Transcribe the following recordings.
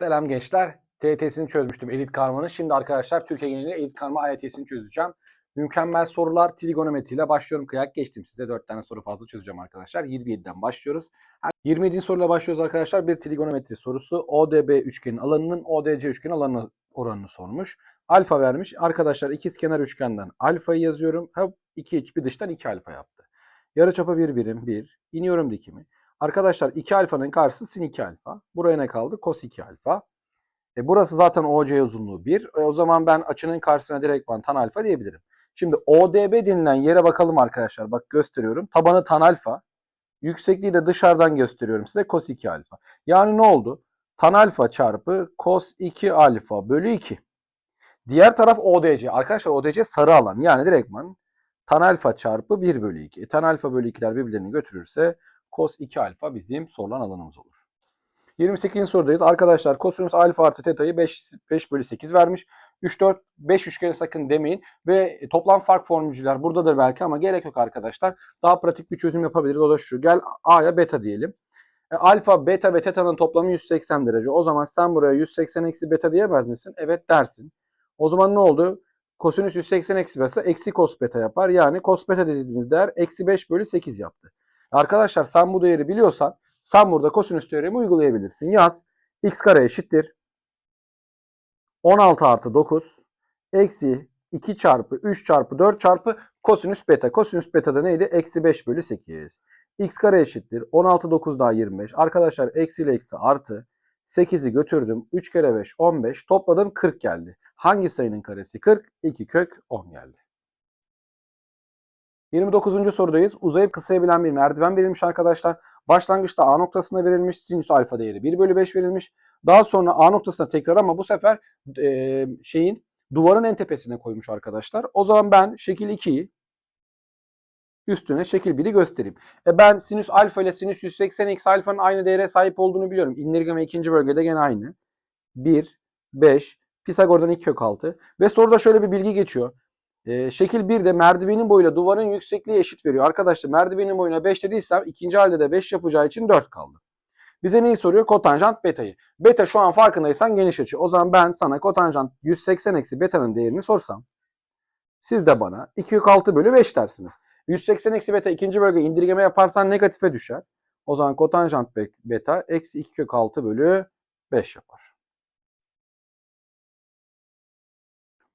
Selam gençler. TYT'sini çözmüştüm Elit Karma'nın. Şimdi arkadaşlar Türkiye genelinde Elit Karma AYT'sini çözeceğim. Mükemmel sorular trigonometri ile başlıyorum. Kıyak geçtim size. 4 tane soru fazla çözeceğim arkadaşlar. 27'den başlıyoruz. 27. soruyla başlıyoruz arkadaşlar. Bir trigonometri sorusu. ODB üçgenin alanının ODC üçgenin alanı oranını sormuş. Alfa vermiş. Arkadaşlar ikizkenar üçgenden alfayı yazıyorum. Hop 2 iç bir dıştan 2 alfa yaptı. Yarıçapı 1 birim 1. İniyorum dikimi. Arkadaşlar 2 alfanın karşısı sin 2 alfa. Buraya ne kaldı? Cos 2 alfa. E burası zaten OC uzunluğu 1. E o zaman ben açının karşısına direktman tan alfa diyebilirim. Şimdi ODB denilen yere bakalım arkadaşlar. Bak gösteriyorum. Tabanı tan alfa. Yüksekliği de dışarıdan gösteriyorum size cos 2 alfa. Yani ne oldu? Tan alfa çarpı cos 2 alfa bölü 2. Diğer taraf ODC. Arkadaşlar ODC sarı alan. Yani direktman tan alfa çarpı 1 bölü 2. E, tan alfa bölü 2'ler birbirlerini götürürse cos 2 alfa bizim sorulan alanımız olur. 28. sorudayız. Arkadaşlar kosinüs alfa artı teta'yı 5, 5 bölü 8 vermiş. 3, 4, 5 üçgeni sakın demeyin. Ve toplam fark formülcüler buradadır belki ama gerek yok arkadaşlar. Daha pratik bir çözüm yapabiliriz. O da şu. Gel A'ya beta diyelim. E, alfa, beta ve teta'nın toplamı 180 derece. O zaman sen buraya 180 eksi beta diyemez misin? Evet dersin. O zaman ne oldu? Kosinüs 180 eksi beta eksi cos beta yapar. Yani cos beta dediğimiz değer eksi 5 bölü 8 yaptı. Arkadaşlar sen bu değeri biliyorsan sen burada kosinüs teoremi uygulayabilirsin. Yaz. x kare eşittir. 16 artı 9 eksi 2 çarpı 3 çarpı 4 çarpı kosinüs beta. Kosinüs beta da neydi? Eksi 5 bölü 8. x kare eşittir. 16 9 daha 25. Arkadaşlar eksi ile eksi artı. 8'i götürdüm. 3 kere 5 15. Topladım 40 geldi. Hangi sayının karesi 40? 2 kök 10 geldi. 29. sorudayız. Uzayıp kısayabilen bir merdiven verilmiş arkadaşlar. Başlangıçta A noktasına verilmiş. Sinüs alfa değeri 1 bölü 5 verilmiş. Daha sonra A noktasına tekrar ama bu sefer e, şeyin duvarın en tepesine koymuş arkadaşlar. O zaman ben şekil 2'yi üstüne şekil 1'i göstereyim. E ben sinüs alfa ile sinüs 180 x alfanın aynı değere sahip olduğunu biliyorum. İndirgeme ikinci bölgede gene aynı. 1, 5, Pisagor'dan 2 kök 6. Ve soruda şöyle bir bilgi geçiyor. E, şekil 1'de merdivenin boyuyla duvarın yüksekliği eşit veriyor. Arkadaşlar merdivenin boyuna 5 dediysem ikinci halde de 5 yapacağı için 4 kaldı. Bize neyi soruyor? Kotanjant beta'yı. Beta şu an farkındaysan geniş açı. O zaman ben sana kotanjant 180 eksi beta'nın değerini sorsam siz de bana 2 kök 6 bölü 5 dersiniz. 180 eksi beta ikinci bölge indirgeme yaparsan negatife düşer. O zaman kotanjant beta eksi 2 kök 6 bölü 5 yapar.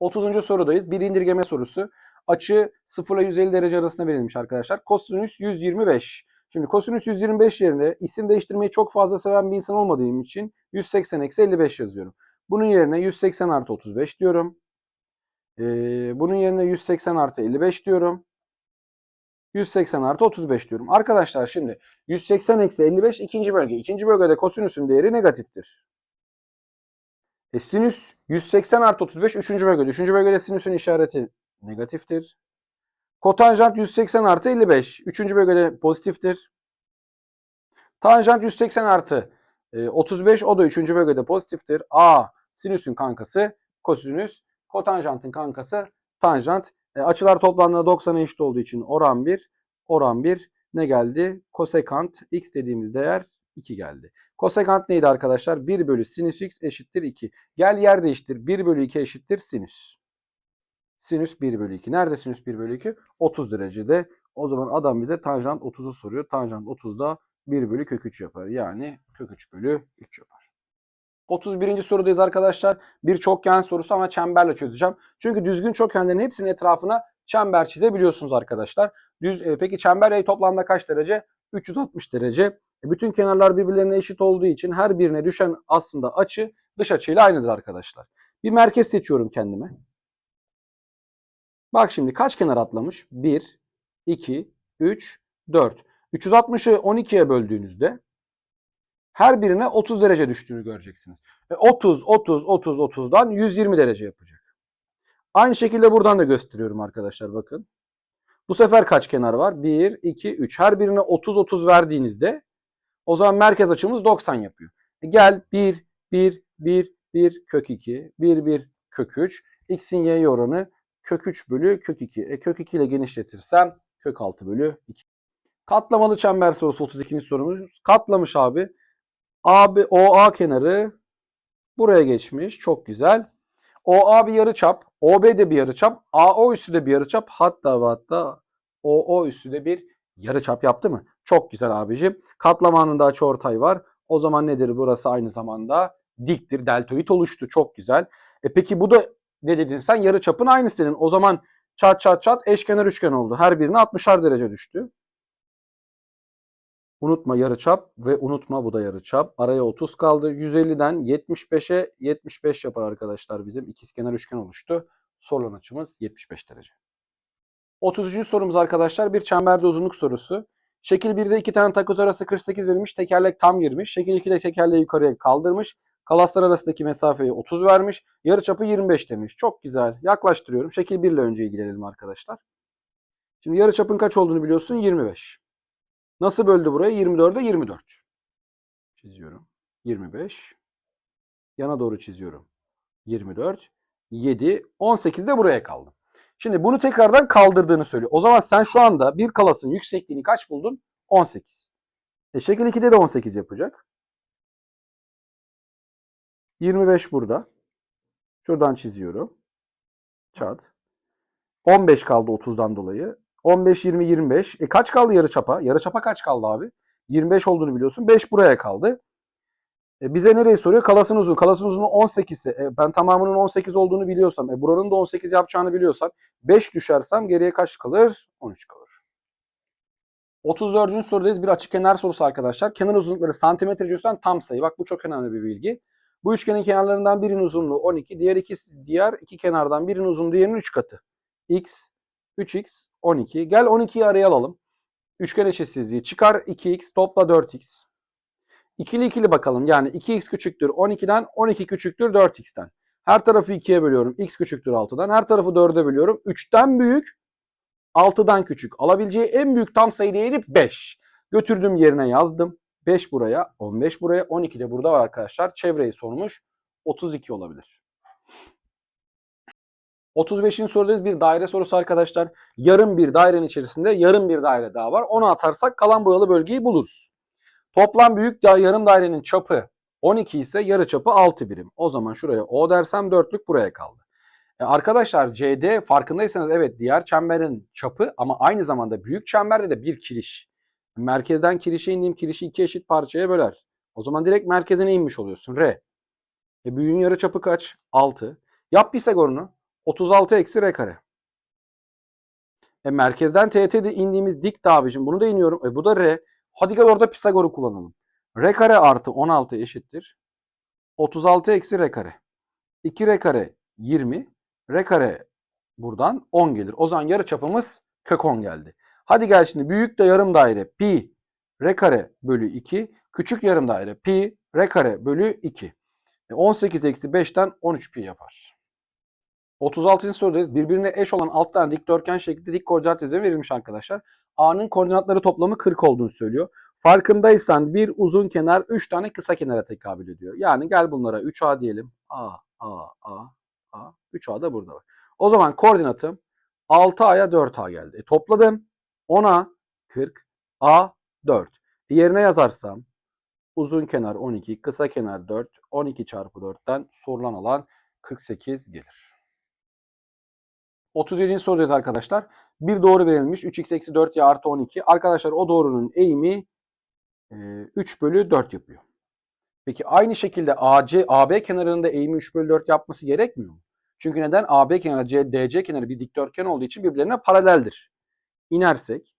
30. sorudayız. Bir indirgeme sorusu. Açı 0 ile 150 derece arasında verilmiş arkadaşlar. Kosinüs 125. Şimdi kosinüs 125 yerine isim değiştirmeyi çok fazla seven bir insan olmadığım için 180 eksi 55 yazıyorum. Bunun yerine 180 artı 35 diyorum. Ee, bunun yerine 180 artı 55 diyorum. 180 artı 35 diyorum. Arkadaşlar şimdi 180 eksi 55 ikinci bölge. İkinci bölgede kosinüsün değeri negatiftir. E, sinüs 180 artı 35 üçüncü bölgede. Üçüncü bölgede sinüsün işareti negatiftir. Kotanjant 180 artı 55. Üçüncü bölgede pozitiftir. Tanjant 180 artı 35 o da üçüncü bölgede pozitiftir. A sinüsün kankası kosinüs. Kotanjantın kankası tanjant. E, açılar toplamda 90'a eşit olduğu için oran 1. Oran 1 ne geldi? Kosekant x dediğimiz değer 2 geldi. Kosekant neydi arkadaşlar? 1 bölü sinüs x eşittir 2. Gel yer değiştir. 1 bölü 2 eşittir sinüs. Sinüs 1 bölü 2. Nerede sinüs 1 bölü 2? 30 derecede. O zaman adam bize tanjant 30'u soruyor. Tanjant 30 da 1 bölü kök 3 yapar. Yani kök 3 bölü 3 yapar. 31. sorudayız arkadaşlar. Bir çokgen sorusu ama çemberle çözeceğim. Çünkü düzgün çokgenlerin hepsinin etrafına çember çizebiliyorsunuz arkadaşlar. Düz, e, peki çember yayı toplamda kaç derece? 360 derece. E, bütün kenarlar birbirlerine eşit olduğu için her birine düşen aslında açı dış açıyla aynıdır arkadaşlar. Bir merkez seçiyorum kendime. Bak şimdi kaç kenar atlamış? 1, 2, 3, 4. 360'ı 12'ye böldüğünüzde her birine 30 derece düştüğünü göreceksiniz. E 30, 30, 30, 30'dan 120 derece yapacak. Aynı şekilde buradan da gösteriyorum arkadaşlar bakın. Bu sefer kaç kenar var? 1, 2, 3. Her birine 30, 30 verdiğinizde o zaman merkez açımız 90 yapıyor. E gel 1, 1, 1, 1 kök 2, 1, 1 kök 3. X'in y'ye oranı kök 3 bölü kök 2. E kök 2 ile genişletirsem kök 6 bölü 2. Katlamalı çember sorusu 32. sorumuz. Katlamış abi. AB OA kenarı buraya geçmiş. Çok güzel. OA bir yarıçap, OB de bir yarıçap, AO üssü de bir yarıçap. Hatta ve hatta OO üssü de bir yarıçap yaptı mı? Çok güzel abicim. Katlamanında açıortay var. O zaman nedir burası aynı zamanda? Diktir. Deltoid oluştu. Çok güzel. E peki bu da ne dedin sen? Yarıçapın aynı senin. O zaman çat çat çat eşkenar üçgen oldu. Her birine 60'ar derece düştü. Unutma yarıçap ve unutma bu da yarıçap. Araya 30 kaldı. 150'den 75'e 75 yapar arkadaşlar bizim. ikizkenar üçgen oluştu. Sorulan açımız 75 derece. 33. sorumuz arkadaşlar bir çemberde uzunluk sorusu. Şekil 1'de iki tane takoz arası 48 verilmiş. Tekerlek tam girmiş. Şekil 2'de tekerleği yukarıya kaldırmış. Kalaslar arasındaki mesafeyi 30 vermiş. Yarıçapı 25 demiş. Çok güzel. Yaklaştırıyorum. Şekil 1 ile önce ilgilenelim arkadaşlar. Şimdi yarıçapın kaç olduğunu biliyorsun? 25. Nasıl böldü burayı? 24'e 24. Çiziyorum. 25. Yana doğru çiziyorum. 24. 7. 18 de buraya kaldı. Şimdi bunu tekrardan kaldırdığını söylüyor. O zaman sen şu anda bir kalasın yüksekliğini kaç buldun? 18. E şekil 2'de de 18 yapacak. 25 burada. Şuradan çiziyorum. Çat. 15 kaldı 30'dan dolayı. 15, 20, 25. E kaç kaldı yarı çapa? Yarı çapa kaç kaldı abi? 25 olduğunu biliyorsun. 5 buraya kaldı. E bize nereyi soruyor? Kalasın uzun. Kalasın uzunluğu 18 ise e ben tamamının 18 olduğunu biliyorsam, e buranın da 18 yapacağını biliyorsam 5 düşersem geriye kaç kalır? 13 kalır. 34. sorudayız. Bir açık kenar sorusu arkadaşlar. Kenar uzunlukları santimetre cinsinden tam sayı. Bak bu çok önemli bir bilgi. Bu üçgenin kenarlarından birinin uzunluğu 12, diğer iki diğer iki kenardan birinin uzunluğu diğerinin 3 katı. X 3x 12. Gel 12'yi araya alalım. Üçgen eşitsizliği çıkar 2x topla 4x. İkili ikili bakalım. Yani 2x küçüktür 12'den 12 küçüktür 4x'ten. Her tarafı 2'ye bölüyorum. x küçüktür 6'dan. Her tarafı 4'e bölüyorum. 3'ten büyük 6'dan küçük. Alabileceği en büyük tam sayı değeri 5. Götürdüğüm yerine yazdım. 5 buraya, 15 buraya, 12 de burada var arkadaşlar. Çevreyi sormuş. 32 olabilir. 35. sorudayız. Bir daire sorusu arkadaşlar. Yarım bir dairenin içerisinde yarım bir daire daha var. Onu atarsak kalan boyalı bölgeyi buluruz. Toplam büyük yarım dairenin çapı 12 ise yarı çapı 6 birim. O zaman şuraya O dersem dörtlük buraya kaldı. E arkadaşlar CD farkındaysanız evet diğer çemberin çapı ama aynı zamanda büyük çemberde de bir kiriş. Merkezden kirişe indiğim kirişi iki eşit parçaya böler. O zaman direkt merkezine inmiş oluyorsun. R. E büyüğün yarı çapı kaç? 6. Yap Pisagor'unu. 36 eksi R kare. E merkezden TT'de indiğimiz dik de abicim. Bunu da iniyorum. E bu da R. Hadi gel orada Pisagor'u kullanalım. R kare artı 16 eşittir. 36 eksi R kare. 2 R kare 20. R kare buradan 10 gelir. O zaman yarı çapımız kök 10 geldi. Hadi gel şimdi büyük de yarım daire pi R kare bölü 2. Küçük yarım daire pi R kare bölü 2. E 18 eksi 5'ten 13 pi yapar. 36. sorudayız. Birbirine eş olan alt tane dikdörtgen şeklinde dik koordinat dizimi verilmiş arkadaşlar. A'nın koordinatları toplamı 40 olduğunu söylüyor. Farkındaysan bir uzun kenar 3 tane kısa kenara tekabül ediyor. Yani gel bunlara 3A diyelim. A, A, A, A. 3A da burada var. O zaman koordinatım 6A'ya 4A geldi. E, topladım. 10A 40, A 4. E, yerine yazarsam uzun kenar 12, kısa kenar 4, 12 çarpı 4'ten sorulan alan 48 gelir. 37. sorudayız arkadaşlar. Bir doğru verilmiş. 3x eksi 4y artı 12. Arkadaşlar o doğrunun eğimi 3 bölü 4 yapıyor. Peki aynı şekilde AC, AB kenarında eğimi 3 bölü 4 yapması gerekmiyor mu? Çünkü neden? AB kenarı, C, DC kenarı bir dikdörtgen olduğu için birbirlerine paraleldir. İnersek,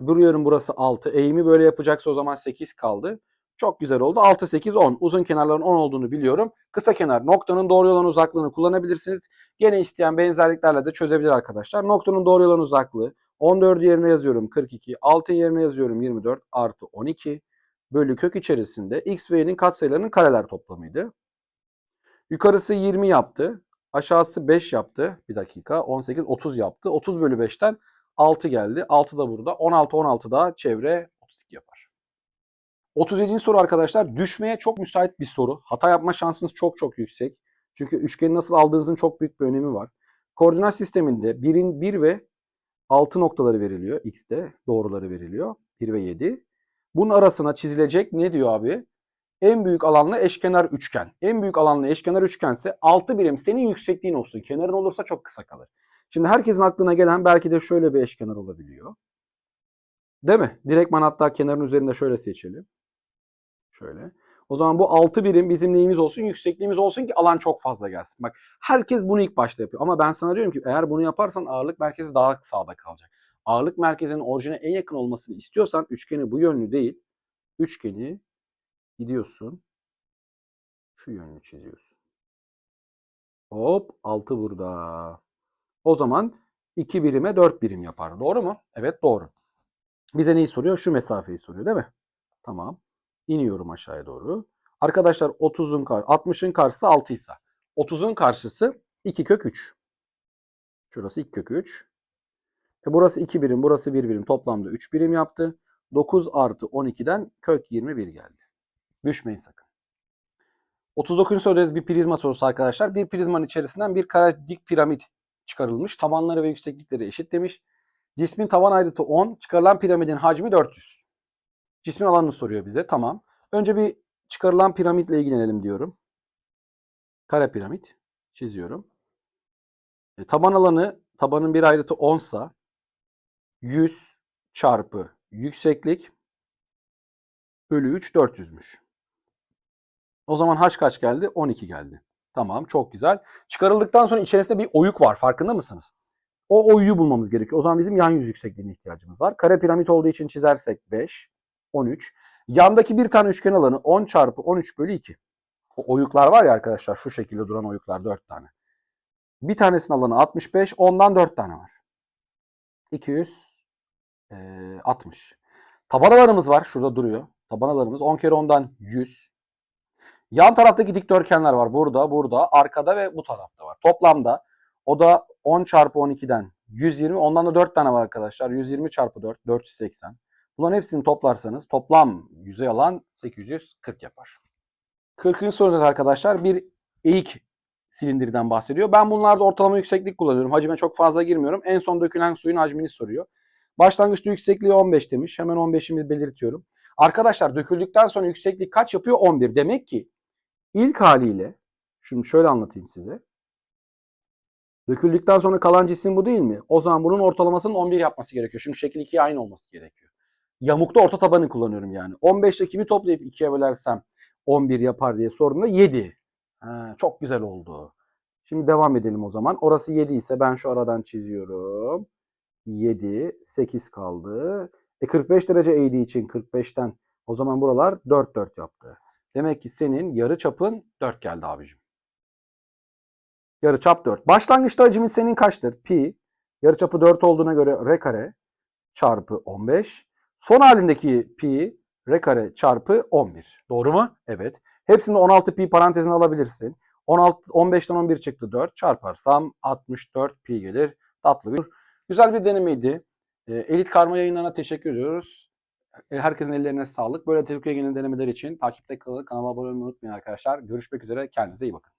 Buraya burası 6. Eğimi böyle yapacaksa o zaman 8 kaldı. Çok güzel oldu. 6, 8, 10. Uzun kenarların 10 olduğunu biliyorum. Kısa kenar noktanın doğru olan uzaklığını kullanabilirsiniz. Gene isteyen benzerliklerle de çözebilir arkadaşlar. Noktanın doğru olan uzaklığı 14 yerine yazıyorum 42. 6 yerine yazıyorum 24 artı 12 bölü kök içerisinde x ve y'nin katsayılarının kareler toplamıydı. Yukarısı 20 yaptı. Aşağısı 5 yaptı. Bir dakika. 18, 30 yaptı. 30 bölü 5'ten 6 geldi. 6 da burada. 16, 16 da çevre 32 yapar. 37. soru arkadaşlar düşmeye çok müsait bir soru. Hata yapma şansınız çok çok yüksek. Çünkü üçgeni nasıl aldığınızın çok büyük bir önemi var. Koordinat sisteminde 1'in 1 ve 6 noktaları veriliyor. X'te doğruları veriliyor. 1 ve 7. Bunun arasına çizilecek ne diyor abi? en büyük alanlı eşkenar üçgen. En büyük alanlı eşkenar üçgense 6 birim senin yüksekliğin olsun. Kenarın olursa çok kısa kalır. Şimdi herkesin aklına gelen belki de şöyle bir eşkenar olabiliyor. Değil mi? Direktman hatta kenarın üzerinde şöyle seçelim. Şöyle. O zaman bu 6 birim bizim neyimiz olsun? Yüksekliğimiz olsun ki alan çok fazla gelsin. Bak herkes bunu ilk başta yapıyor. Ama ben sana diyorum ki eğer bunu yaparsan ağırlık merkezi daha sağda kalacak. Ağırlık merkezinin orijine en yakın olmasını istiyorsan üçgeni bu yönlü değil. Üçgeni gidiyorsun. Şu yönlü çiziyorsun. Hop 6 burada. O zaman 2 birime 4 birim yapar. Doğru mu? Evet doğru. Bize neyi soruyor? Şu mesafeyi soruyor değil mi? Tamam. İniyorum aşağıya doğru. Arkadaşlar 30'un kar 60'ın karşısı 6 ise 30'un karşısı 2 kök 3. Şurası 2 kök 3. E burası 2 birim, burası 1 birim. Toplamda 3 birim yaptı. 9 artı 12'den kök 21 geldi. Düşmeyin sakın. 39. sorudayız bir prizma sorusu arkadaşlar. Bir prizmanın içerisinden bir kare dik piramit çıkarılmış. Tabanları ve yükseklikleri eşit demiş. Cismin taban ayrıtı 10, çıkarılan piramidin hacmi 400. Cismin alanını soruyor bize. Tamam. Önce bir çıkarılan piramitle ilgilenelim diyorum. Kare piramit çiziyorum. E, taban alanı tabanın bir ayrıtı 10 sa 100 çarpı yükseklik bölü 3 400'müş. O zaman h kaç geldi? 12 geldi. Tamam çok güzel. Çıkarıldıktan sonra içerisinde bir oyuk var. Farkında mısınız? O oyuyu bulmamız gerekiyor. O zaman bizim yan yüz yüksekliğine ihtiyacımız var. Kare piramit olduğu için çizersek 5, 13. Yandaki bir tane üçgen alanı 10 çarpı 13 bölü 2. O oyuklar var ya arkadaşlar şu şekilde duran oyuklar 4 tane. Bir tanesinin alanı 65, ondan 4 tane var. 260. Taban alanımız var. Şurada duruyor. Taban alanımız 10 kere 10'dan 100. Yan taraftaki dikdörtgenler var. Burada, burada, arkada ve bu tarafta var. Toplamda o da 10 çarpı 12'den 120. Ondan da 4 tane var arkadaşlar. 120 çarpı 4, 480. Bunların hepsini toplarsanız toplam yüzey alan 840 yapar. 40. soruda arkadaşlar bir eğik silindirden bahsediyor. Ben bunlarda ortalama yükseklik kullanıyorum. Hacime çok fazla girmiyorum. En son dökülen suyun hacmini soruyor. Başlangıçta yüksekliği 15 demiş. Hemen 15'imi belirtiyorum. Arkadaşlar döküldükten sonra yükseklik kaç yapıyor? 11. Demek ki ilk haliyle şimdi şöyle anlatayım size. Döküldükten sonra kalan cisim bu değil mi? O zaman bunun ortalamasının 11 yapması gerekiyor. Çünkü şekil 2'ye aynı olması gerekiyor. Yamukta orta tabanı kullanıyorum yani. 15'te kimi toplayıp 2'ye bölersem 11 yapar diye sorduğunda 7. Ha, çok güzel oldu. Şimdi devam edelim o zaman. Orası 7 ise ben şu aradan çiziyorum. 7, 8 kaldı. E 45 derece eğdiği için 45'ten o zaman buralar 4 4 yaptı. Demek ki senin yarı çapın 4 geldi abicim. Yarı çap 4. Başlangıçta hacmin senin kaçtır? Pi. Yarı çapı 4 olduğuna göre r kare çarpı 15. Son halindeki pi r kare çarpı 11. Doğru mu? Evet. Hepsini 16 pi parantezine alabilirsin. 16 15'ten 11 çıktı 4 çarparsam 64 pi gelir. Tatlı bir. Güzel bir denemeydi. E, Elit Karma yayınlarına teşekkür ediyoruz. E, Herkesin ellerine sağlık. Böyle Türkiye genel denemeler için takipte kalın. Kanalıma abone olmayı unutmayın arkadaşlar. Görüşmek üzere. Kendinize iyi bakın.